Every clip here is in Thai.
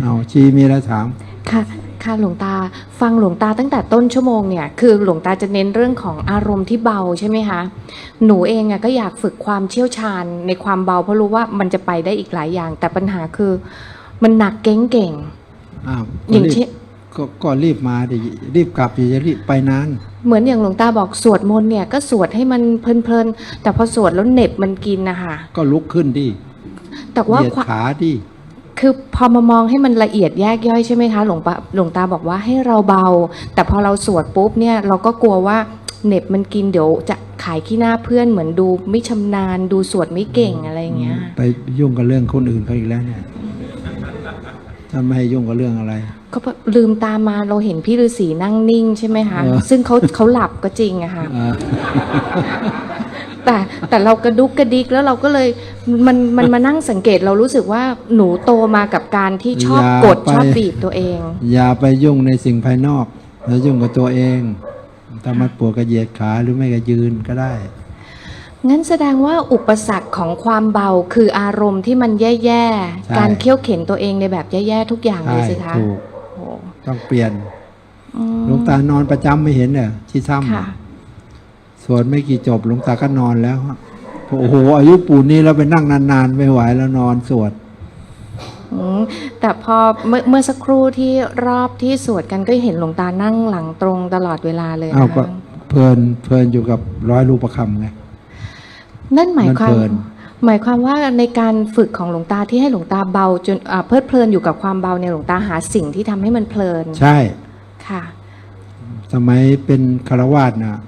เอาชีมีอะไรถาม ค่ะ ค่ะหลวงตา ฟังหลวงตาตั้งแต่ต้นชั่วโมงเนี่ย คือหลวงตาจะเน้นเรื่องของอารมณ์ที่เบาใช่ไหมคะ หนูเองอะก็อยากฝึกความเชี่ยวชาญในความเบาเพราะรู้ว่ามันจะไปได้อีกหลายอย่าง แต่ปัญหาคือ มันหนักเก่งเก่งอ้าวๆอย่างก็รีบเช่นก็ก็รีบมาดิรีบกลับอย่าจะรีบไปนาน เหมือนอย่างหลวงตาบอกสวดมนต์เนี่ยก็สวดให้มันเพลินๆแต่พอสวดแล้วเหน็บมันกินนะคะก็ลุกขึ้นดิแต่ว่าเหยียดความขาดิ คือพอมามองให้มันละเอียดแยกย่อยใช่ไหมคะหลวงปาหลวงตาบอกว่าให้เราเบา แต่พอเราสวดปุ๊บเนี่ยเราก็กลัวว่าเน็บมันกินเดี๋ยวจะขายขี้หน้าเพื่อนเหมือนดูไม่ชำนาญดูสวดไม่เก่งอะไรอย่างเงี้ย ไปยุ่งกับเรื่องคนอื่นเขาอีกแล้วเนี่ยท่าไม่ให้ยุ่งกับเรื่องอะไร ก็ลืมตามาเราเห็นพี่ฤาษีนั่งนิ่งใช่ไหมคะ ซึ่งเขาเขาหลับก็จริงอะค่ะ แต่แต่เรากระดุกกระดิกแล้วเราก็เลยมันมันมานั่งสังเกตเรารู้สึกว่าหนูโตมากับการที่ชอบกดชอบบีบตัวเอง อย่าไปยุ่งในสิ่งภายนอก แล้วยุ่งกับตัวเองถ้ามันปวดกระเหยียดขาหรือไม่ก็ยืนก็ได้งั้นแสดงว่าอุปสรรคของความเบาคืออารมณ์ที่มันแย่ใช่ๆการเคี่ยวเข็นตัวเองในแบบแย่ๆทุกอย่างเลใช่ยสิคะถูกโอ้ต้องเปลี่ยนอืมหลวงตานอนประจำไม่เห็นเหรอที่ถ้ค่ะำ สวดไม่กี่จบหลวงตาก็นอนแล้วฮะโอ้โหอายุปู่นี้แล้วไปนั่งนานๆไม่ไหวแล้วนอนสวดอืมแต่พอเมื่อเมื่อสักครู่ที่รอบที่สวดกันก็เห็นหลวงตานั่งหลังตรงตลอดเวลาเลยอ้าวนะก็คะเพลินเพลินอยู่กับร้อยรูปประคำไงนั่นหมายความมันเพลินหมายความว่าในการฝึกของหลวงตาที่ให้หลวงตาเบาจนอ่าเพลิดเพลินอยู่กับความเบาเนี่ยหลวงตาหาสิ่งที่ทำให้มันเพลิน ใช่ค่ะ สมัยเป็นคารวาสนะ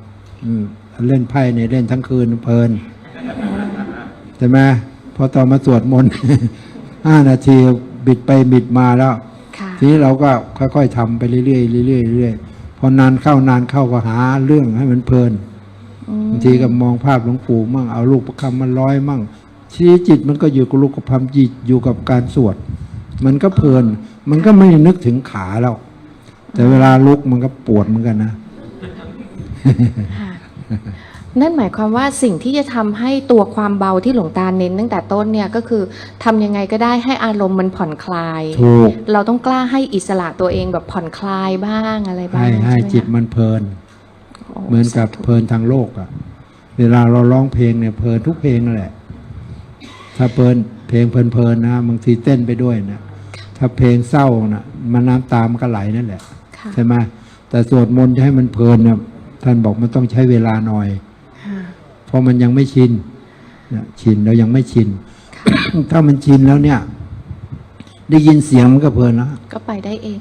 อืม เล่นไพ่เนี่ยเล่นทั้งคืนเพลินใช่ไหมพอตอนมาสวดมนต์ห้านาทีบิดไปบิดมาแล้วค่ะทีนี้เราก็ค่อยๆทำไปเรื่อยๆเรื่อยๆเรื่อยๆพอนานเข้านานเข้าก็หาเรื่องให้มันเพลินอืมบางทีก็มองภาพหลวงปู่มั่งเอาลูกประคำมันร้อยมั่งชี้จิตมันก็อยู่กับลูกประคำจิตอยู่กับการสวด มันก็เพลิน มันก็ไม่นึกถึงขาแล้ว แต่เวลาลุกมันก็ปวดเหมือนกันนะค่ะ นั่นหมายความว่าสิ่งที่จะทำให้ตัวความเบาที่หลวงตาเน้นตั้งแต่ต้นเนี่ยก็คือทำยังไงก็ได้ให้อารมณ์มันผ่อนคลายถูกเราต้องกล้าให้อิสระตัวเองแบบผ่อนคลายบ้างอะไรบ้างให้ให้ช่ไมจิตคะมันเพลินโเหมือนกับสาธุเพลินทางโลกอะเวลาเราร้องเพลงเนี่ยเพลินทุกเพลงนั่นแหละ ถ้าเพลินเพลงเพลินๆนะบางทีเต้นไปด้วยนะถ้าเพลงเศร้านะมันน้ำตามนก็ไหลนั่นแหละค่ะใช่ไหมแต่สวดมนต์จะให้มันเพลินเนี่ย ท่านบอกมันต้องใช้เวลาหน่อยค่ะเพราะมันยังไม่ชินเนี่ยชินเรายังไม่ชิน ถ้ามันชินแล้วเนี่ย ได้ยินเสียงมันก็เพลินแล้วก็ไปได้เอง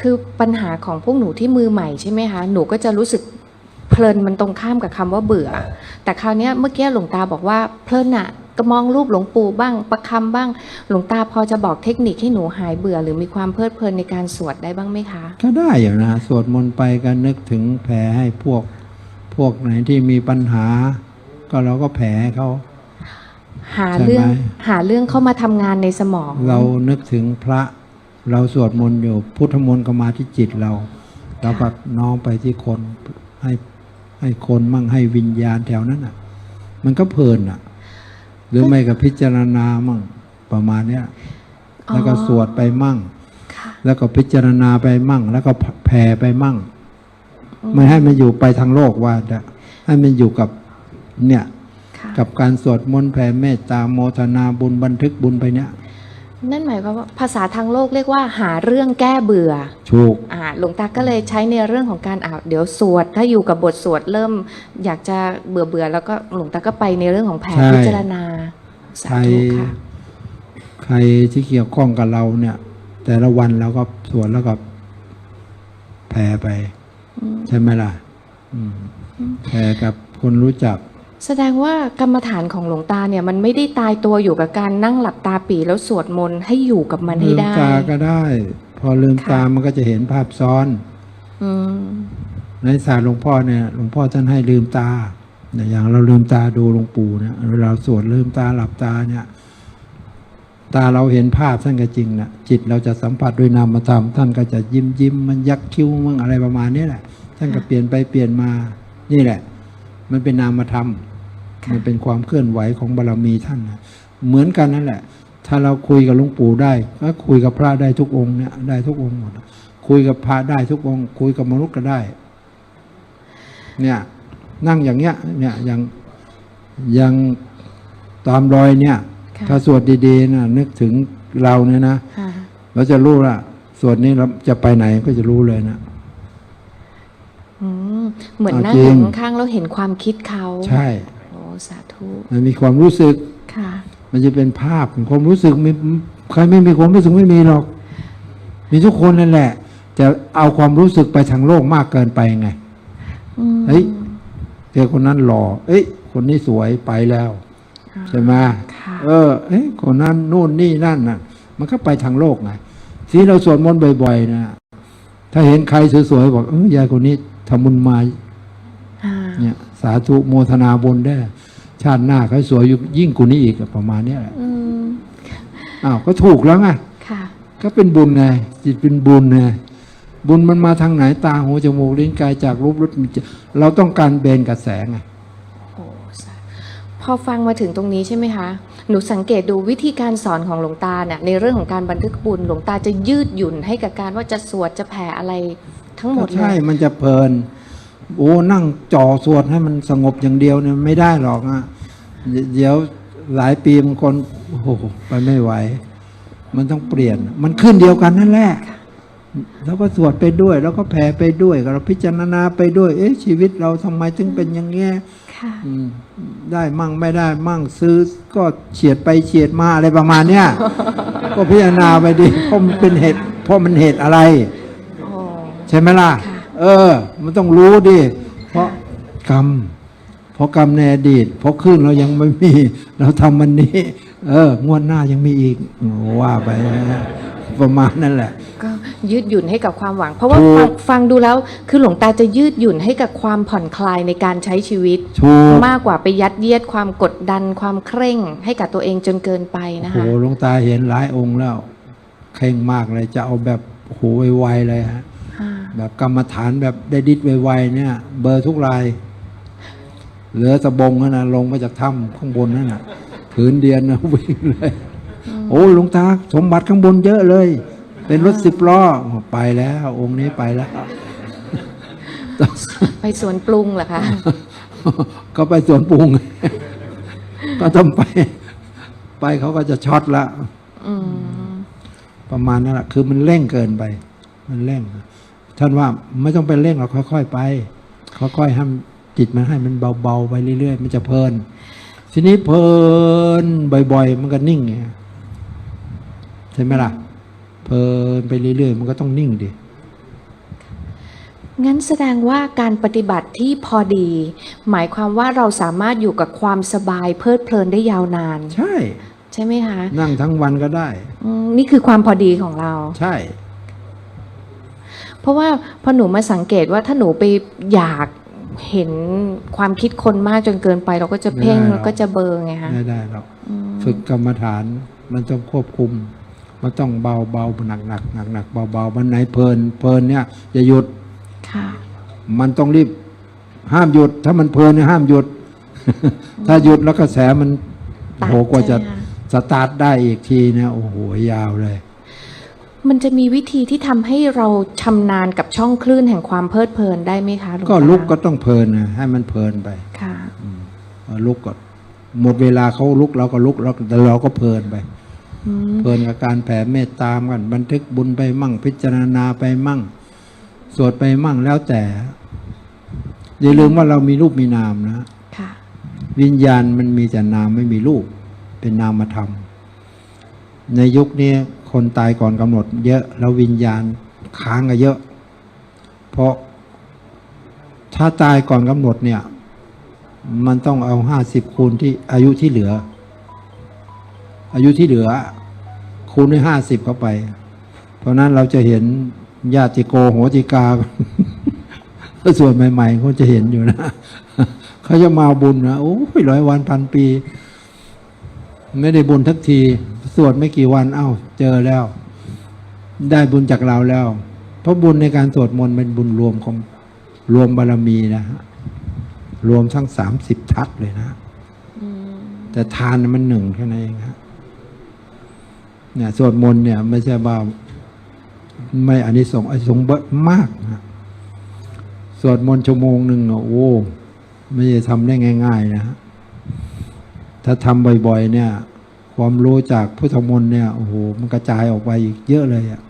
คือปัญหาของพวกหนูที่มือใหม่ใช่ไหมคะ หนูก็จะรู้สึกเพลินมันตรงข้ามกับคำว่าเบื่อ แต่คราวเนี้ยเมื่อกี้หลวงตาบอกว่าเพลินอะ ก็มองรูปหลวงปู่บ้าง ประคำบ้าง หลวงตาพอจะบอกเทคนิคให้หนูหายเบื่อ หรือมีความเพลิดเพลินในการสวดได้บ้างไหมคะ ก็ได้อยู่นะสวดมนต์ไปก็นึกถึงแผ่ให้พวก พวกไหนที่มีปัญหา ก็เราก็แผ่ให้เขาหาใช่ไหมเรื่องหาเรื่องเข้ามาทำงานในสมอง เรานึกถึงพระเราสวดมนต์อยู่พุทธมนต์ก็มาที่จิตเราเราก็น้อมไปที่คนให้ให้คนมั่งให้วิญญาณแถวนั้นอะ มันก็เพลินอะ หรือไม่ก็พิจารณามั่งประมาณเนี้ยอ๋อแล้วก็สวดไปมั่งค่ะแล้วก็พิจารณาไปมั่ง แล้วก็แผ่ไปมั่ง ไม่ให้มันอยู่ไปทางโลกว่าจะให้มันอยู่กับเนี่ยค่ะกับการสวดมนต์แผ่เมตตาโมทนาบุญบันทึกบุญไปเนี่ย นั่นหมายความว่าภาษาทางโลกเรียกว่าหาเรื่องแก้เบื่อถูกอ่าหลวงตาก็เลยใช้ในเรื่องของการอ่าเดี๋ยวสวด ถ้าอยู่กับบทสวดเริ่ม อยากจะเบื่อเบื่อๆแล้วก็หลวงตาก็ไปในเรื่องของแผ่ใช่พิจารณาสาใครธุค่ะใครที่เกี่ยวข้องกับเราเนี่ย แต่ละวันเราก็สวดแล้วก็แผ่ไปอืมใช่ไหมล่ะอืมแผ่กับคนรู้จัก แสดงว่ากรรมฐานของหลวงตาเนี่ยมันไม่ได้ตายตัวอยู่กับการนั่งหลับตาปีแล้วสวดมนต์ให้อยู่กับมันให้ลืมได้ตาก็ได้ พอลืมค่ะตามันก็จะเห็นภาพซ้อนอืมในศาสตร์หลวงพ่อเนี่ยหลวงพ่อท่านให้ลืมตาเนี่ยอย่างเราลืมตาดูหลวงปู่เนี่ยเวลาสวดลืมตาหลับตาเนี่ย ตาเราเห็นภาพท่านก็จริงนะจิตเราจะสัมผัสด้วยนามธรรมท่านก็จะยิ้มยิ้มมันยักคิ้วมั่งอะไรประมาณนี้แหละ ท่านก็เปลี่ยนไปเปลี่ยนมานี่แหละ มันเป็นนามธรรมค่ะ มันเป็นความเคลื่อนไหวของบารมีท่านนะเหมือนกันนั่นแหละ ถ้าเราคุยกับหลวงปู่ได้ก็คุยกับพระได้ทุกองค์เนี่ยได้ทุกองค์หมดคุยกับพระได้ทุกองค์ คุยกับมนุษย์ก็ได้ เนี่ยนั่งอย่างเงี้ยเนี่ยอย่างอย่างตามรอยเนี่ยค่ะถ้าสวดดีๆนะนึกถึงเราเนี่ยนะค่ะเราจะรู้ละสวดนี้เราจะไปไหนก็จะรู้เลยนะอืมเหมือนเอานั่งจริองยู่ข้างๆแล้วเห็นความคิดเขาใช่โอ้ สาธุมันมีความรู้สึกค่ะ มันจะเป็นภาพของความรู้สึกมีใครไม่มีความรู้สึกไม่มีหรอก มีทุกคนนั่นแหละแต่เอาความรู้สึกไปทางโลกมากเกินไปไงอืมเฮ้ยเธอคนนั้นหล่อเอ้ย คนนี้สวยไปแล้วใช่ไหมค่ะเออเอ้ยคนนั้นนู่นนี่นั่นน่ะ มันก็ไปทางโลกไงที่เราสวดมนต์บ่อยๆนะถ้าเห็นใครสวยๆบอกเออยายคนนี้ทำบุญมาอ่าเนี่ยสาธุโมทนาบุญได้ ชาติหน้าเขาสวยอยู่ยิ่งกว่านี้อีกประมาณเนี้ยแหละอืมอ้าวก็ถูกแล้วไงค่ะก็เป็นบุญไงจิตเป็นบุญไงบุญมันมาทางไหนตาหูจมูกลิ้นกายจากรูปรสมีจิตเราต้องการเบนกระแสไงโอ้สาพอฟังมาถึงตรงนี้ใช่ไหมคะ หนูสังเกตดูวิธีการสอนของหลวงตาเนี่ยในเรื่องของการบันทึกบุญหลวงตาจะยืดหยุ่นให้กับการว่าจะสวดจะแผ่อะไรทั้งหมก็ดเลใช่ยมันจะเพลิน โอ้นั่งจ่อสวดให้มันสงบอย่างเดียวเนี่ยไม่ได้หรอกอะเดี๋ยวเดี๋ยวหลายปีบางคนโอ้โหไปไม่ไหว มันต้องเปลี่ยน มันขึ้นเดียวกันนั่นแหละแล้วก็สวดไปด้วย แล้วก็แผ่ไปด้วยเราพิจารณาไปด้วย เอ๊ะชีวิตเราทำไมถึงเป็นอย่างเงี้ยค่ะอืมได้มั่งไม่ได้มั่งซื้อก็เฉียดไปเฉียดมาอะไรประมาณเนี้ยก็พิจารณาไปดิเพราะมันเป็นเหตุเพราะมันเหตุอะไรโอ้ใช่ไหมล่ะค่ะ เออ มันต้องรู้ดิ เพราะกรรม เพราะกรรมในอดีต เพราะขึ้นเรายังไม่มี เราทำมันนี้ เอองวดหน้ายังมีอีกโอ้ว่าไปนะประมาณนั่นแหละ ก็ยืดหยุ่นให้กับความหวัง เพราะว่าถูกฟังฟังดูแล้วคือหลวงตาจะยืดหยุ่นให้กับความผ่อนคลายในการใช้ชีวิตถูกมากกว่าไปยัดเยียดความกดดันความเคร่ง ให้กับตัวเองจนเกินไปนะโอ้คะโหหลวงตาเห็นหลายองค์แล้ว เคร่งมากเลยจะเอาแบบโอ้โหไวๆเลยฮะอ่า แบบกรรมฐานแบบได้ดิดไวๆเนี่ย เบอร์ทุกราย เหลือสบงนั่นนะลงมาจากถ้ำข้างบนนั่นน่ะผืนเดียนนะวิ่งเลยโอ้ยหลวงตาสมบัติข้างบนเยอะเลย เป็นรถสิบล้อไปแล้ว องค์นี้ไปแล้ว ไปสวนปรุงเหรอคะก็ไปสวนปรุง ก็ต้องไป ไปเขาก็จะช็อตละอืมประมาณนั้นแหละคือมันเร่งเกินไป มันเร่ง ท่านว่าไม่ต้องไปเร่งหรอกค่อยๆไป ค่อยๆให้มันจิตมันให้มันเบาๆไปเรื่อยๆ มันจะเพลิน ทีนี้เพลินบ่อย ๆ มันก็นิ่งไงใช่ไหมล่ะ เพลินไปเรื่อยๆ มันก็ต้องนิ่งดิงั้นแสดงว่าการปฏิบัติที่พอดี หมายความว่าเราสามารถอยู่กับความสบายเพลิดเพลินได้ยาวนาน ใช่ ใช่ไหมคะ นั่งทั้งวันก็ได้อืมนี่คือความพอดีของเรา ใช่ เพราะว่าพอหนูมาสังเกตว่าถ้าหนูไปอยากเห็นความคิดคนมากจนเกินไป เราก็จะเพ่งไม่ได้หรอกแล้วก็จะเบลอไงคะไม่ได้หรอกอืมฝึกกรรมฐานมันต้องควบคุม มันต้องเบาเบาหนักหนักหนักหนักเบาเบามันไหนเพลินเพลินเนี่ยอย่าหยุดค่ะ มันต้องรีบห้ามหยุด ถ้ามันเพลินเนี่ยห้ามหยุด ถ้าหยุดแล้วกระแสมันตัดโหกว่าจะใช่ไหมคะสตาร์ทได้อีกทีเนี่ยโอ้โหยาวเลย มันจะมีวิธีที่ทำให้เราชำนาญกับช่องคลื่นแห่งความเพลิดเพลินได้ไหมคะหลวงก็ตาลุกก็ต้องเพลินนะให้มันเพลินไปค่ะเออลุกก็หมดเวลาเขาลุกเราก็ลุกเราแต่เราก็เพลินไป อืมเพลินกับการแผ่เมตตามกัน บันทึกบุญไปมั่ง พิจารณาไปมั่ง สวดไปมั่งแล้วแต่ อย่าลืมว่าเรามีรูปมีนามนะ ค่ะ วิญญาณมันมีแต่นามไม่มีรูป เป็นนามธรรม ในยุคนี้ คนตายก่อนกำหนด เยอะแล้ววิญญาณค้างกันเยอะ เพราะถ้าตายก่อนกำหนดเนี่ย มันต้องเอาห้าสิบคูณที่อายุที่เหลือ อายุที่เหลือ คูณด้วยห้าสิบเข้าไป เพราะนั้นเราจะเห็นญาติโกโหติกาส่วนใหม่ๆเขาจะเห็นอยู่นะเขาจะมาบุญนะโอ้ยร้อยวันพันปี ไม่ได้บุญทักที วดไม่กี่วัน เอ้า เจอแล้ว ได้บุญจากเราแล้ว เพราะบุญในการสวดมนต์เป็นบุญรวมของรวมบารมีนะฮะรวมทั้งสามสิบทัศเลยนะแต่ทานมันหนึ่งแค่นั้นเองฮะเนี่ยสวดมนต์เนี่ยไม่ใช่ว่าไม่อันนี้สงส์อันนี้สงส์มากนะสวดมนต์ชั่วโมงหนึ่งอะโอ้ไม่ใช่ทำได้ง่าย ๆ นะถ้าทำบ่อย ๆ เนี่ย ความรู้จากพุทธมนต์เนี่ยโอ้โหมันกระจายออกไปอีกเยอะเลยอะ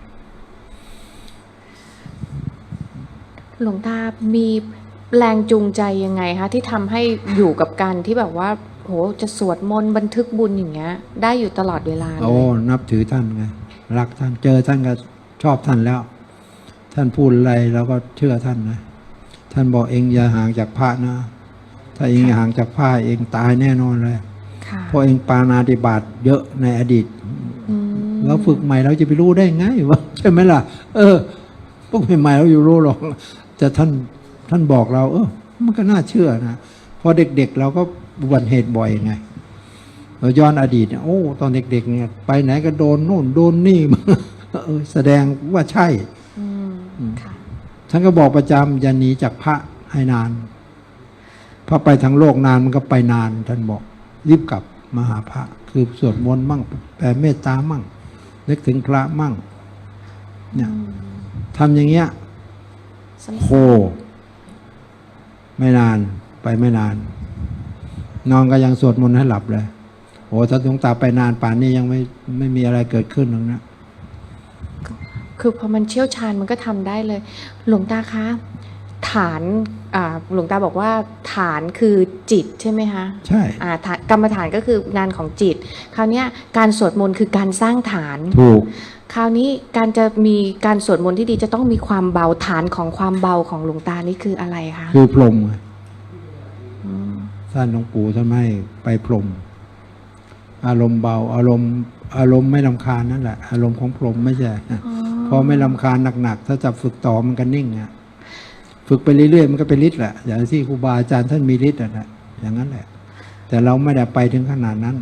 หลวงตา มีแรงจูงใจยังไงคะที่ทำให้อยู่กับการที่แบบว่าโหจะสวดมนต์บันทึกบุญอย่างเงี้ย ได้อยู่ตลอดเวลาเลโอ้ยนับถือท่านไงรักท่านเจอท่านก็ชอบท่านแล้ว ท่านพูดอะไรเราก็เชื่อท่านนะท่านบอกเองอย่าห่างจากพระนะ ถ้าเองห่างจากพระเองตายแน่นอนเลยค่ะ เพราะเองปานาติบาตเยอะในอดีตอืมเราฝึกใหม่เราจะไปรู้ได้ไงวะใช่ไหมล่ะ เออพวกใหม่ๆเราอยู่รู้หรอกแต่ท่านท่านบอกเรา เออ มันก็น่าเชื่อนะเพราะเด็กๆ เราก็อุบัติเหตุบ่อยไงเราย้อนอดีตเนี่ยโอ้ตอนเด็ก ๆ เนี่ย ไปไหนก็โดนโน่นโดนนี่เออแสดงว่าใช่อืมค่ะท่านก็บอกประจำอย่าหนีจากพระให้นานเพราะไปทางโลกนานมันก็ไปนานท่านบอก รีบกลับมาหาพระ คือสวดมนต์มั่งแผ่เมตตามั่งนึกถึงพระมั่งเนี่ยทำอย่างเงี้ยซ้ำๆโคไม่นานไปไม่นาน นอนก็ยังสวดมนต์ให้หลับเลยโอ้ถ้าดวงตาไปนานป่านนี้ยังไม่ไม่มีอะไรเกิดขึ้นหรอกนะคือพอมันเชี่ยวชาญมันก็ทำได้เลย หลวงตาคะ ฐานอ่าหลวงตาบอกว่าฐานคือจิตใช่ไหมคะใช่อ่าฐานกรรมฐานก็คืองานของจิต คราวเนี้ยการสวดมนต์คือการสร้างฐานถูกคราวนี้การจะมีการสวดมนต์ที่ดีจะต้องมีความเบาฐานของความเบาของหลวงตานี่คืออะไรคะคือพรหมไงอืมท่านหลวงปู่ท่านไม่ให้ไปพรหมอารมณ์เบา อารมณ์อารมณ์ไม่ลำคาญนั่นแหละ อารมณ์ของพรหมไม่ใช่อ๋อพอไม่ลำคาญหนักๆถ้าจะฝึกต่อมันก็นิ่งอะ ฝึกไปเรื่อยๆ มันก็เป็นฤทธิ์แหละอย่างที่ครูบาอาจารย์ท่านมีฤทธิ์อะนะอย่างนั้นแหละ แต่เราไม่ได้ไปถึงขนาดนั้น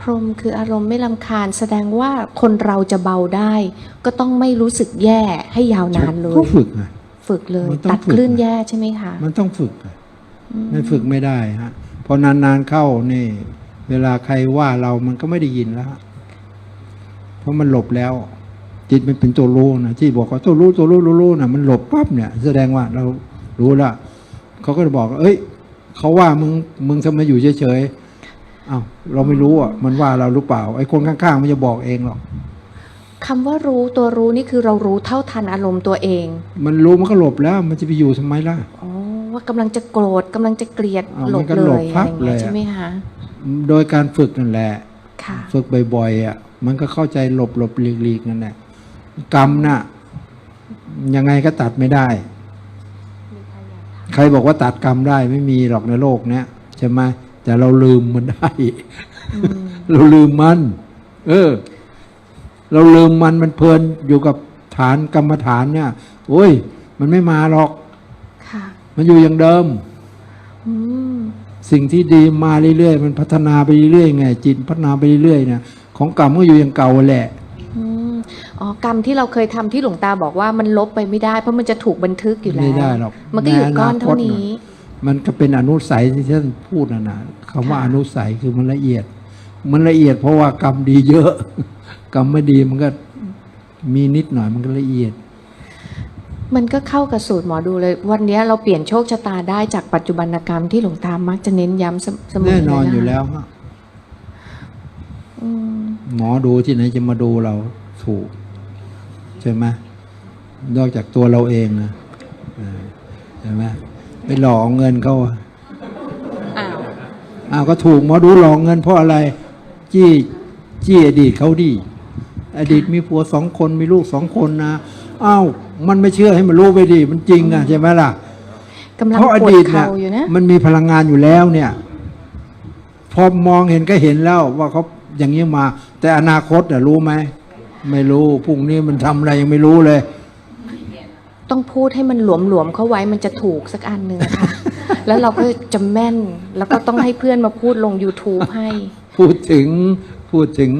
พรหมคืออารมณ์ไม่ลำคาญ แสดงว่าคนเราจะเบาได้ ก็ต้องไม่รู้สึกแย่ให้ยาวนานเลยก็ฝึกไงฝึกเลยมันต้องตัดฝึกคลื่นแย่ใช่ไหมคะมันต้องฝึกอะไม่ฝึกไม่ได้ฮะพอนานๆเข้านี่ เวลาใครว่าเรามันก็ไม่ได้ยินแล้วฮะเพราะมันหลบแล้ว จิตมันเป็นตัวรู้นะที่บอกว่าตัวรู้ตัวรู้รู้รู้นะมันหลบปั๊บเนี่ย แสดงว่าเรารู้ละเขาก็จะบอกว่าเอ้ยเขาว่ามึงมึงทำไมอยู่เฉยๆอ้าวเราไม่รู้อะมันว่าเราหรือเปล่า ไอ้คนข้างๆมันจะบอกเองหรอกคำว่ารู้ตัวรู้นี่คือเรารู้เท่าทันอารมณ์ตัวเอง มันรู้มันก็หลบแล้ว มันจะไปอยู่ทำไมล่ะอ๋อว่ากำลังจะโกรธกำลังจะเกลียดอ่าหลมับนก็เลหลบยพัอะไรบอย่างเงี้ยเลยอะใช่ไหมคะโดยการฝึกนั่นแหละค่ะฝึกบ่อยๆอะมันก็เข้าใจหลบหลบหลีกหลีกนั่นแหละ กรรมน่ะยังไงก็ตัดไม่ได้ ใครบอกว่าตัดกรรมได้ไม่มีหรอกในโลกเนี้ยใช่ไหมแต่เราลืมมันได้อืมเราลืมมัน เออ เราลืมมันมันเพลินอยู่กับฐานกรรมฐานเนี่ย โอ้ย มันไม่มาหรอกค่ะมันอยู่อย่างเดิมอืมสิ่งที่ดีมาเรื่อยๆมันพัฒนาไปเรื่อยๆไงจิตพัฒนาไปเรื่อยๆเนี่ยของกรรมก็อยู่อย่างเก่าแหละ อืมอ๋อกรรมที่เราเคยทำที่หลวงตาบอกว่ามันลบไปไม่ได้ เพราะมันจะถูกบันทึกอยู่แล้วไม่ได้หรอกมันก็อยู่ในอนาคตก้อนเท่านี้ มันก็เป็นอนุสัยที่ท่านพูดนะนะคำว่าค่ะอนุสัยคือมันละเอียด มันละเอียดเพราะว่ากรรมดีเยอะ กรรมไม่ดีมันก็มีนิดหน่อยมันก็ละเอียด มันก็เข้ากับสูตรหมอดูเลย วันนี้เราเปลี่ยนโชคชะตาได้จากปัจจุบันกรรมที่หลวงตามักจะเน้นย้ำเสเสมอแน่นอนเละอยู่แล้วฮะอืมหมอดูที่ไหนจะมาดูเราถูกใช่ไหมนอกจากตัวเราเองนะเออใช่ไหมไปหลอกเอาเงินเขาอะอ้าวอ้าวก็ถูกหมอดูหลอกเงินเพราะอะไร จี้จี้อดีตเขาดีอดีตมีผัวสองคนมีลูกสองคนนะอ้าวมันไม่เชื่อให้มันรู้ไปดิมันจริงอะใช่ไหมล่ะกำลังเพราะอปวดดีตเข่าน่ะอยู่นะมันมีพลังงานอยู่แล้วเนี่ยพอมองเห็นก็เห็นแล้วว่าเขาอย่างนี้มา แต่อนาคตน่ะรู้ไหม ไม่รู้พรุ่งนี้มันทำอะไรยังไม่รู้เลย ต้องพูดให้มันหลวมๆเข้าไว้มันจะถูกสักอันหนึ่งค่ะ แล้วเราก็จะแม่น แล้วก็ต้องให้เพื่อนมาพูดลง YouTube ให้ พูดถึงพูดถึง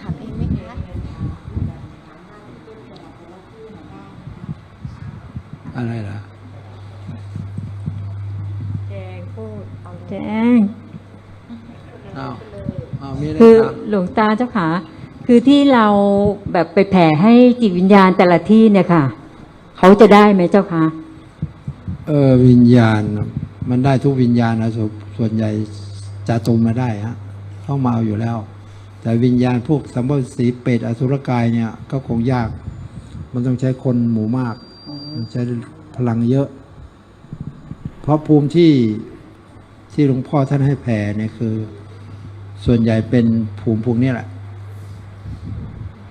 ถามเองไหมคะอะไรล่ะ แจงพูดเอาแจงอ้าว อ้าวคือหลวงตาเจ้าค่ะ คือที่เราแบบไปแผ่ให้จิตวิญญาณแต่ละที่เนี่ยค่ะ เขาจะได้ไหมเจ้าค่ะ เออวิญญาณน่ะมันได้ทุกวิญญาณนะสวนส่วนใหญ่จะตุมมาได้ฮะเข้ามาเอาอยู่แล้ว แต่วิญญาณพวกสัมภเวสีเปรตอสุรกายเนี่ยก็คงยาก มันต้องใช้คนหมู่มาก มันใช้พลังเยอะ เพราะภูมิที่ที่หลวงพ่อท่านให้แผ่เนี่ยคือ ส่วนใหญ่เป็นภูมิพวกนี้แหละ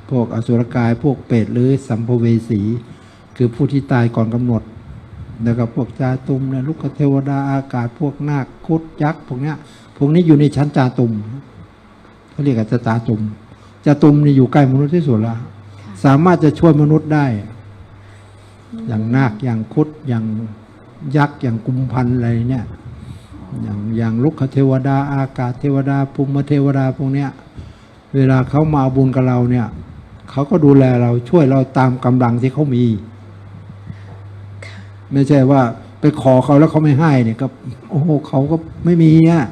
พวกอสุรกายพวกเปรตหรือสัมภเวสี คือผู้ที่ตายก่อนกำหนดแล้วก็พวกจาตุมนะลูกเทวดาอากาศพวกนาคคุดยักษ์พวกเนี้ยพวกนี้อยู่ในชั้นจาตุมเขาเรียกกันจาตุมจาตุมนี่อยู่ใกล้มนุษย์ที่สุดละสามารถจะช่วยมนุษย์ได้ อย่างนาคอย่างคุดอย่างยักษ์อย่างกุมพันธ์อะไรเนี่ย อย่างอย่างลุกขเทวดา อากาศเทวดาภูมิเทวดาพวกเนี้ยเวลาเขามาเอาบุญกับเราเนี่ยเขาก็ดูแลเราช่วยเราตามกำลังที่เขามี ไม่ใช่ว่าไปขอเขาแล้วเขาไม่ให้เนี่ยก็โอ้โหเขาก็ไม่มีอะ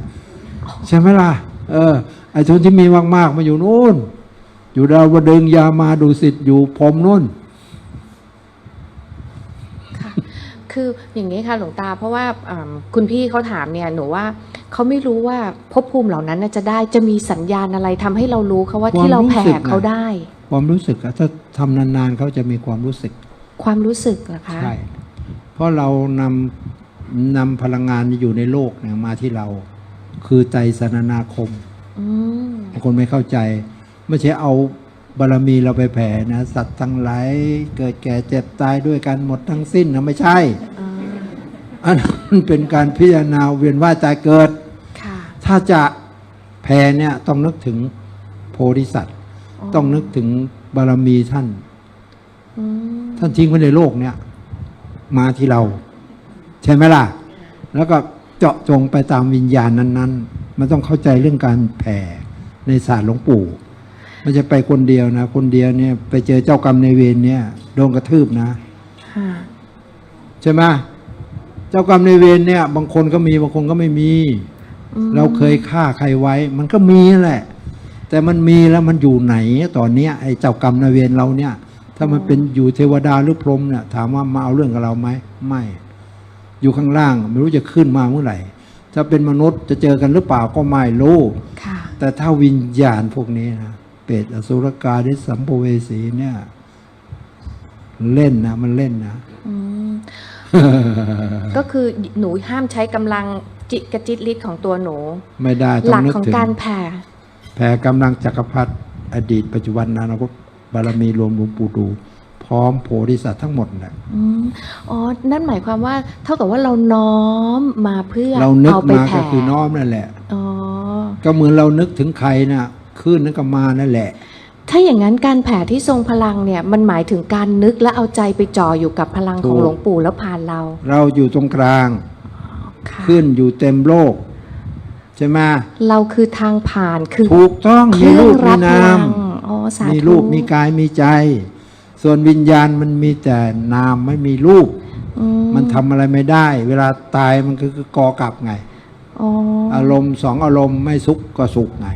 ใช่ไหมล่ะ เออไอ้ชนที่มีมากๆมาอยู่นู่น อยู่ดาวดึงส์ยามาดูสิทธิ์อยู่พรหมนู่น ค่ะ คืออย่างนี้ค่ะหลวงตา เพราะว่าอ่าคุณพี่เขาถามเนี่ยหนูว่าเขาไม่รู้ว่าภพภูมิเหล่านั้นน่ะจะได้จะมีสัญญาณอะไรทำให้เรารู้เขาว่าที่เราแผ่ความรู้สึกน่ะเขาได้ ความรู้สึกอะถ้าทำนานๆเขาจะมีความรู้สึก ความรู้สึกเหรอคะใช่เพราะเรานำนำพลังงานที่อยู่ในโลกเนี่ยมาที่เรา คือใจสนนาคมอืมบางคนไม่เข้าใจไม่ใช่เอา บารมีเราไปแผ่นะ สัตว์ทั้งหลายเกิดแก่เจ็บตายด้วยกันหมดทั้งสิ้นนะไม่ใช่อ่าอันนั้นเป็นการพิจารณาเวียนว่ายตายเกิดค่ะถ้าจะแผ่เนี่ยต้องนึกถึงโพธิสัตว์ ต้องนึกถึงบารมีท่านอืมท่านทิ้งไว้ในโลกเนี่ย มาที่เรา ใช่ไหมล่ะ แล้วก็เจาะจงไปตามวิญญาณนั้น ๆ มันต้องเข้าใจเรื่องการแผ่ในศาสตร์หลวงปู่ ไม่ใช่ไปคนเดียวนะ คนเดียวเนี่ย ไปเจอเจ้ากรรมในายเวรเนี่ยโดนกระทืบนะค่ะใช่ไหมเจ้ากรรมในายเวรเนี่ย บางคนก็มีบางคนก็ไม่มีอืมเราเคยฆ่าใครไว้ มันก็มีนั่นแหละ แต่มันมีแล้วมันอยู่ไหนตอนเนี้ยไอ้เจ้ากรรมนายเวรเราเนี่ย ถ้ามันเป็นอยู่เทวดาหรือพรหมเนี่ย ถามว่ามาเอาเรื่องกับเราไหมไม่ อยู่ข้างล่าง ไม่รู้จะขึ้นมาเมื่อไหร่ถ้าเป็นมนุษย์จะเจอกันหรือเปล่าก็ไม่รู้ค่ะแต่ถ้าวิญญาณพวกนี้นะ เปรตอสุรกายหรือสัมภเวสีเนี่ย เล่นนะมันเล่นนะอืมก็คือหนูห้ามใช้กำลังจิตกระจิตฤทธิ์ของตัวหนู ไม่ได้หต้อลังกนึกของถึงการแผ่ แผ่กำลังจักรพรรดิอดีตปัจจุบันอนาคตบารมีรวมหลวงปู่ดูพร้อมโพธิสัตว์ทั้งหมดแหละอืมอ๋อ นั่นหมายความว่า เท่ากับว่าเราน้อมมาเพื่อเรานึกเอาไปมาแผ่ก็คือน้อมนั่นแหละ อ๋อ ก็เหมือนเรานึกถึงใครน่ะ ขึ้นนั่นก็มานั่นแหละ ถ้าอย่างนั้นการแผ่ที่ทรงพลังเนี่ยมันหมายถึงการนึกและเอาใจไปจ่ออยู่กับพลังของถูกหลวงปู่แล้วผ่านเรา เราอยู่ตรงกลางค่ะขึ้นอยู่เต็มโลกใช่ไหมเราคือทางผ่านคือถูกต้องเคมีรื่รูองปมีรับพนาลัมงอ๋อสาธุมีรูปมีกายมีใจ ส่วนวิญญาณมันมีแต่นามไม่มีรูปอืมันทำอะไรไม่ได้ เวลาตายมันก็คือกอกลับไงอ๋ออารมณ์สองอารมณ์ไม่สุขก็สุขไง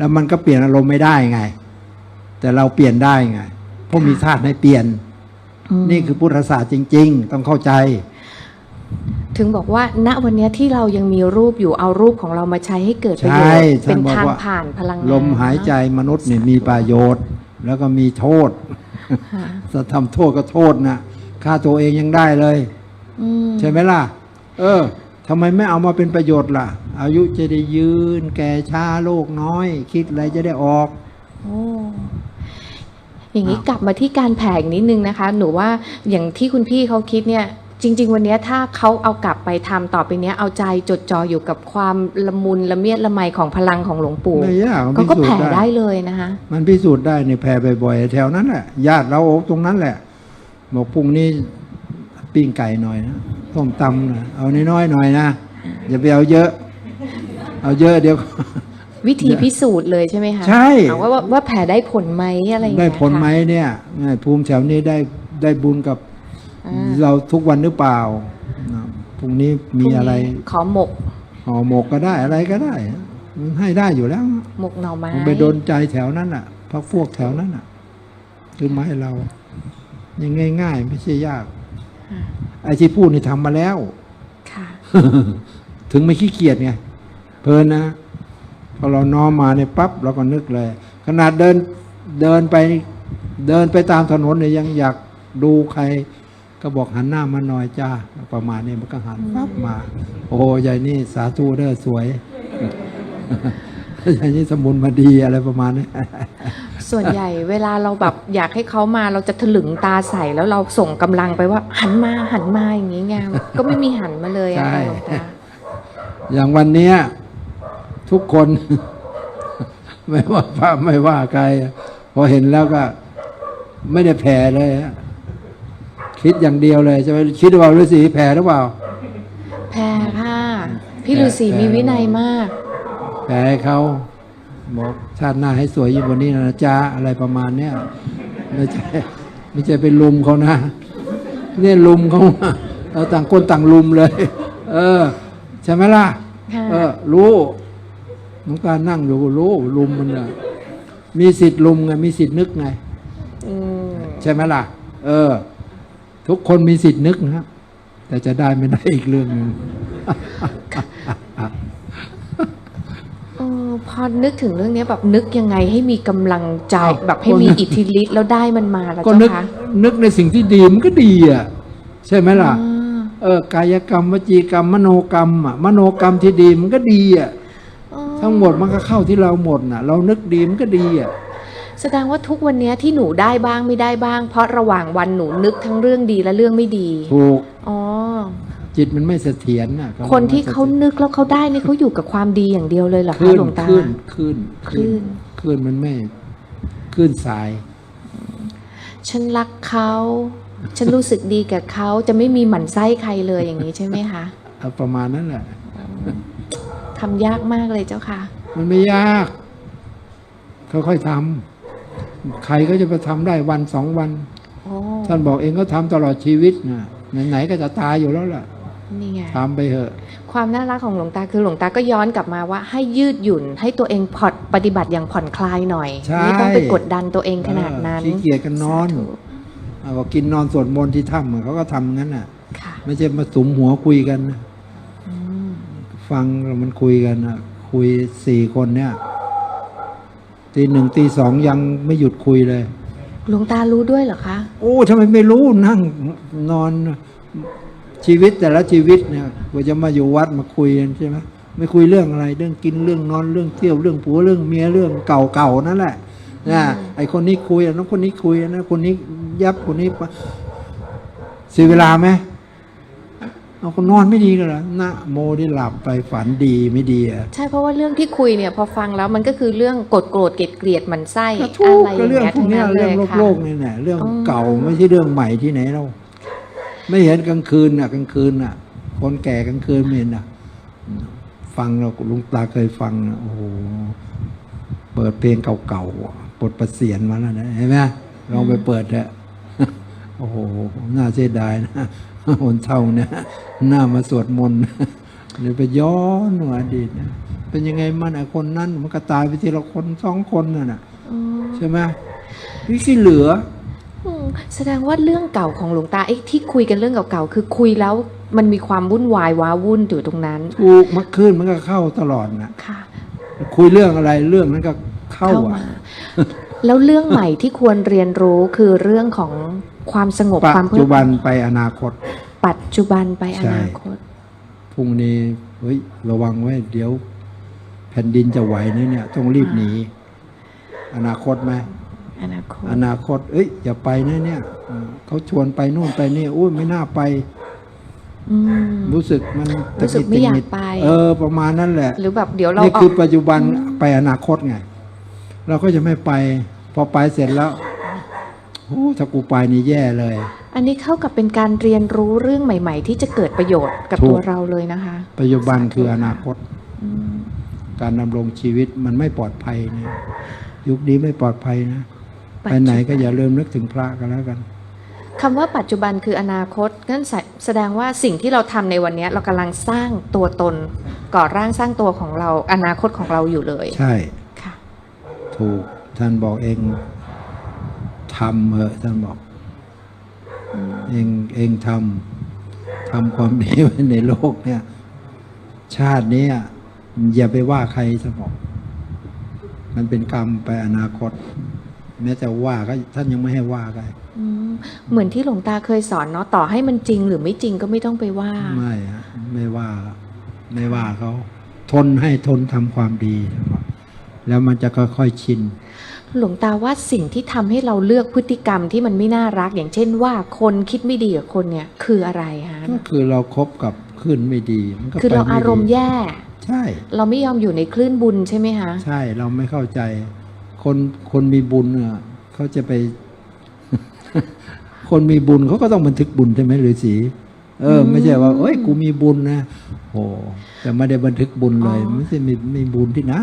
แล้วมันก็เปลี่ยนอารมณ์ไม่ได้ไง แต่เราเปลี่ยนได้ไงเพราะมีธาตุให้เปลี่ยนมนี่คือพุทธศาสตร์จริง ๆ ต้องเข้าใจ ถึงบอกว่า ณวันเนี้ยที่เรายังมีรูปอยู่เอารูปของเรามาใช้ให้เกิดประโยชใช่น์ท่านเป็นบอกทางว่าผ่านพลังงานลมหายใจมนุษย์เนี่ยมีประโยชน์ แล้วก็มีโทษค่ะจะทำโทษก็โทษนะฆ่าตัวเองยังได้เลยอืมใช่ไหมล่ะ เออ ทำไมไม่เอามาเป็นประโยชน์ล่ะ อายุจะได้ยืน แก่ช้าโลกน้อย คิดอะไรจะได้ออกโอ้อย่างนี้กลับมาที่การแผ่อีกนิดนึงนะคะ หนูว่าอย่างที่คุณพี่เขาคิดเนี่ย จริง ๆ วันเนี้ยถ้าเขาเอากลับไปทำต่อไปเนี้ยเอาใจจดจ่ออยู่กับความละมุนละเมียดละไมของพลังของหลวงปู่ไม่ยากมันเขาพิก็สูจแผ่น์ได้ได้เลยนะคะ มันพิสูจน์ได้ในแผ่บ่อยๆแถวนั้นแหละญาติเราตรงนั้นแหละบอกพรุ่งนี้ ปิ้งไก่หน่อยนะต้มตำนะเอาน้อยๆหน่อยนะอย่าไปเอาเยอะ เอาเยอะเดี๋ยว วิธีพิสูจน์เลยใช่ไหมคะใช่ เอาว่าว่าว่าแผ่ได้ผลไหมอะไรอย่างได้เงี้ยผลไหมค่ะเนี่ยภูมิแถวนี้ได้ได้บุญกับอ่าเราทุกวันหรือเปล่านะพรุ่งนี้มีอะไรพรุ่งนี้ขอหมกห่อหมกก็ได้อะไรก็ได้มันให้ได้อยู่แล้วหมกหน่อไม้มันไปโดนใจแถวนั้นอะพักพวกแถวนั้นอะคือมาให้เรายังง่าย ๆ ไม่ใช่ยากอ่า ไอ้ที่พูดนี่ทำมาแล้วค่ะถึงไม่ขี้เกียจไงเพลินนะพอเราน้อมมาเนี่ยปั๊บเราก็นึกเลย ขนาดเดินเดินไปเดินไปตามถนนเนี่ยยังอยากดูใคร ก็บอกหันหน้ามาหน่อยจ้าประมาณนี้มันก็หันปั๊บมา โอ้ยายนี่สาธุเด้อสวยยายนี่สมุนมาดีอะไรประมาณนี้ ส่วนใหญ่เวลาเราแบบอยากให้เขามาเราจะถลึงตาใส่แล้วเราส่งกำลังไปว่า หันมาหันมาอย่างนี้ไงก็ไม่มีหันมาเลยอะใช่ค่ะหลวงตาอย่างวันเนี้ยทุกคน ไม่ว่าพระไม่ว่าใครพอเห็นแล้วก็ ไม่ได้แผ่เลยฮะคิดอย่างเดียวเลยจะไปคิดว่าฤาษีแผ่หรือเปล่าแพรค่ะ พี่ฤาษีมีวินัยมาก แผ่ให้เขา บอกชาติหน้าให้สวยยิ่งกว่านี้นะจ๊ะอะไรประมาณเนี้ยไม่ใช่ไม่ใช่ไปลุมเขานะเนี่ยลุมเขาอะเราต่างคนต่างลุมเลย เออ ใช่ไหมล่ะค่ะเออ รู้น้องการนั่งอยู่ก็รู้ลุมมันอะมีสิทธิ์ลุมไง มีสิทธิ์นึกไงอืมใช่ไหมล่ะ เออ ทุกคนมีสิทธิ์นึกนะครับแต่จะได้ไม่ได้อีกเรื่องหนึ่งเออ พอนึกถึงเรื่องนี้แบบนึกยังไงให้มีกำลังใจอ้าวแบบให้มีอิทธิฤทธิ์แล้วได้มันมาแล้วก็เจ้านึกคะนึกในสิ่งที่ดีมันก็ดีอะใช่ไหมล่ะอ่าเออกายกรรมวจีกรรม มโนกรรมอะมโนกรรมที่ดีมันก็ดีอะอ๋อทั้งหมดมันก็เข้าที่เราหมดน่ะ เรานึกดีมันก็ดีอะแสดงว่าทุกวันนี้ที่หนูได้บ้างไม่ได้บ้าง เพราะระหว่างวันหนูนึกทั้งเรื่องดีและเรื่องไม่ดีถูกอ๋อ จิตมันไม่เสถียรน่ะคนที่เขานึกแล้วเขาได้นี่เขาอยู่กับความดีอย่างเดียวเลยเหรอคลื่คะนหลวงตาคลื่นคลื่นคลื่นคลื่นมันไม่คลื่นสาย ฉันรักเขาฉันรู้สึกดีกับเขาจะไม่มีหมั่นไส้ใครเลยอย่างนี้ใช่ไหมคะเอาประมาณนั้นแหละทำยากมากเลยเจ้าค่ะ มันไม่ยากค่อยๆทำใครก็จะไปทำได้วันสองวันโอ้ท่านบอกเองก็ทำตลอดชีวิตนะไหนๆก็จะตายอยู่แล้วล่ะ นี่ไงทำไปเถอะ ความน่ารักของหลวงตาคือหลวงตาก็ย้อนกลับมาว่าให้ยืดหยุ่น ให้ตัวเองผ่อนปฏิบัติอย่างผ่อนคลายหน่อยใช่ไม่ต้องไปกดดันตัวเองขนาดนั้นเออขี้เกียจกันนอนสาธุเอาบอกกินนอนสวดมนต์ที่ถ้ำอะเขาก็ทำงั้นน่ะค่ะ ไม่ใช่มาสุมหัวคุยกันนะอืมฟังแล้วมันคุยกันนะคุยสี่คนเนี่ยตีหนึ่งตีสองยังไม่หยุดคุยเลยหลวงตารู้ด้วยเหรอคะ โอ้ทำไมไม่รู้นั่งนอน ชีวิตแต่ละชีวิตเนี่ยกว่าจะมาอยู่วัดมาคุยกันใช่ไหมไม่คุยเรื่องอะไร เรื่องกินเรื่องนอนเรื่องเที่ยวเรื่องผัวเรื่องเมียเรื่องเก่าๆนั่นแหละนะไอคนนี้คุยอันนั้นคนนี้คุยอันนั้นคนนี้ยับคนนี้ปะเสียเวลาไหมเอาก็นอนไม่ดีกันเหรอนะโมที่หลับไปฝันดีไม่ดีอะใช่เพราะว่าเรื่องที่คุยเนี่ยพอฟังแล้วมันก็คือเรื่องโกรธโกรธเกลียดเกลียดหมันไส้ก็อะทุกไรก็อย่างเรื่องเงี้ยพวกทั้งเนี้ยนั้นเลเรื่องยโลกค่ะโลกนี่แหละเรื่องอ๋อเก่าไม่ใช่เรื่องใหม่ที่ไหนเรา ไม่เห็นกลางคืนน่ะ กลางคืนน่ะ คนแก่กลางคืนไม่เห็นน่ะ ฟังเราลุงตาเคยฟังนะโอ้โหเปิดเพลงเก่าๆอะปลดประเสียนมาแล้วนะเห็นไหมลองไปเปิดเถอะโอ้โหน่าเสียดายนะคนเท่าเนี่ยหน้ามาสวดมนต์เดี๋ยวไปย้อนหวอดีตนะเป็นยังไงมันไอ้คนนั้นมันก็ตายไปทีละคนสองคนน่ะนะอืมใช่ไหมพี่ขี้เหลืออืม แสดงว่าเรื่องเก่าของหลวงตาไอ้ที่คุยกันเรื่องเก่าๆคือคุยแล้วมันมีความวุ่นวายว้าวุ่นอยู่ตรงนั้นถูกมันขึ้นมันก็เข้าตลอดนะค่ะ คุยเรื่องอะไรเรื่องนั้นก็เข้าเข้าอะมาแล้วเรื่องใหม่ที่ควรเรียนรู้คือเรื่องของความสงบปัความจเพื่จุบันไปอนาคต ปัจจุบันไปอใช่นาคตพรุ่งนี้เฮ้ยระวังไว้ เดี๋ยว แผ่นดินจะไหวนะเนี่ย ต้องรีบหนีอนาคตไหม อนาคตอนาคต เอ้ยอย่าไปนะเนี่ยเออเขาชวนไปนู่นไปนี่โอ้ยไม่น่าไปอืมรู้สึกมันรู้สึกไม่อยากตะดไป เออ ประมาณนั้นแหละ หรือแบบเดี๋ยวเรานี่ออคือกปัจจุบันไปอนาคตไง เราก็จะไม่ไป พอไปเสร็จแล้วโอ้ถ้ากูไปนี่แย่เลย อันนี้เข้ากับเป็นการเรียนรู้เรื่องใหม่ ๆ ที่จะเกิดประโยชน์กับถูกตัวเราเลยนะคะ ปัจจุบันคืออนาคตอืมการดำรงชีวิตมันไม่ปลอดภัยนะยุคนี้ไม่ปลอดภัยนะปัจ ไปจุไหนก็อย่าลืมนึกถึงพระกันแล้วกันคำว่าปัจจุบันคืออนาคตนั่นแสแสดงว่าสิ่งที่เราทำในวันนี้เรากำลังสร้างตัวตนก่อร่างสร้างตัวของเราอนาคตของเราอยู่เลย ใช่ค่ะถูกท่านบอกเองทำเหอะท่านบอก เองเองทำทำความดีไว้ในโลกเนี่ย ชาตินี้อะอย่าไปว่าใครสมบอกมันเป็นกรรมไปอนาคต แม้แต่ว่าก็ท่านยังไม่ให้ว่ากันอืมเหมือนที่หลวงตาเคยสอนเนาะต่อให้มันจริงหรือไม่จริงก็ไม่ต้องไปว่า ไม่ฮะไม่ว่าไม่ว่าเขาทนให้ทนทำความดีท่านบอกแล้วมันจะค่อยๆชิน หลวงตาว่าสิ่งที่ทำให้เราเลือกพฤติกรรมที่มันไม่น่ารัก อย่างเช่นว่าคนคิดไม่ดีกับคนเนี่ย คืออะไรฮะก็คือเราครบกับคลื่นไม่ดีมันก็คือเราไปไดีอารมณ์แย่ ใช่ เราไม่ยอมอยู่ในคลื่นบุญใช่ไหมคะใช่เราไม่เข้าใจ คนคนมีบุญเนี่ยเขาจะไป คนมีบุญเขาก็ต้องบันทึกบุญใช่ไหมหรือสีเออ ไม่ใช่ว่าเอ้ยกูมีบุญนะโอ้แต่ไม่ได้บันทึกบุญเลย ไม่ใช่มีมีบุญที่ไหน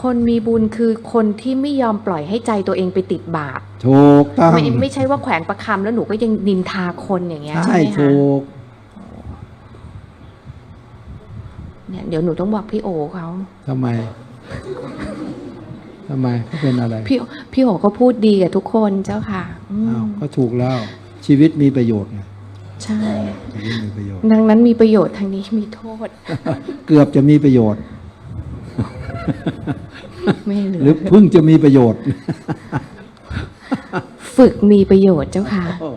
คนมีบุญคือคนที่ไม่ยอมปล่อยให้ใจตัวเองไปติดบาปถูกต้องไม่ไม่ใช่ว่าแขวนประคำแล้วหนูก็ยังนินทาคนอย่างเงี้ยใช่ใช่ไหมคะถูกเนี่ยเดี๋ยวหนูต้องบอกพี่โอเขาทำไม ทำไมเขาเป็นอะไร พี่พี่โอเขาพูดดีกับทุกคนเจ้าค่ะอืมอ้าวก็ถูกแล้ว ชีวิตมีประโยชน์ไงใช่ชีวิตมีประโยชน์ดังนั้นมีประโยชน์ทางนี้มีโทษ เกือบจะมีประโยชน์ไม่เหลืหรืออเพิ่งจะมีประโยชน์ ฝึกมีประโยชน์เจ้าค่ะโอ้